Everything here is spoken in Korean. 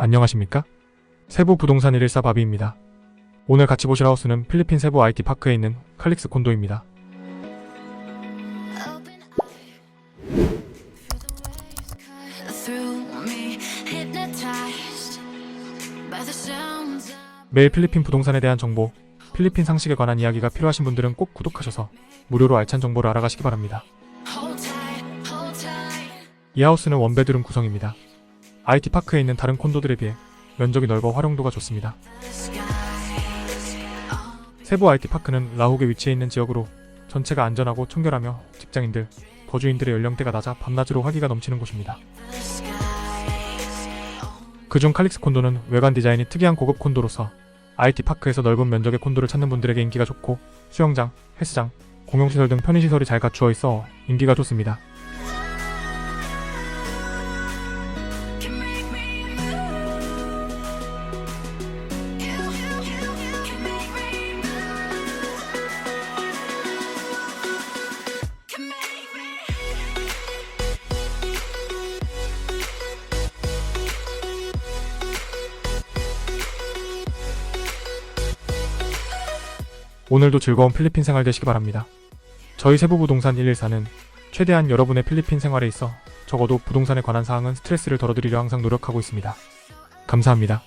안녕하십니까? 세부 부동산 114 바비입니다. 오늘 같이 보실 하우스는 필리핀 세부 IT 파크에 있는 칼릭스 콘도입니다. 매일 필리핀 부동산에 대한 정보, 필리핀 상식에 관한 이야기가 필요하신 분들은 꼭 구독하셔서 무료로 알찬 정보를 알아가시기 바랍니다. 이 하우스는 원베드룸 구성입니다. IT 파크에 있는 다른 콘도들에 비해 면적이 넓어 활용도가 좋습니다. 세부 IT 파크는 라훅에 위치해 있는 지역으로 전체가 안전하고 청결하며 직장인들, 거주인들의 연령대가 낮아 밤낮으로 활기가 넘치는 곳입니다. 그중 칼릭스 콘도는 외관 디자인이 특이한 고급 콘도로서 IT 파크에서 넓은 면적의 콘도를 찾는 분들에게 인기가 좋고 수영장, 헬스장, 공용시설 등 편의시설이 잘 갖추어 있어 인기가 좋습니다. 오늘도 즐거운 필리핀 생활 되시기 바랍니다. 저희 세부 부동산 114는 최대한 여러분의 필리핀 생활에 있어 적어도 부동산에 관한 사항은 스트레스를 덜어드리려 항상 노력하고 있습니다. 감사합니다.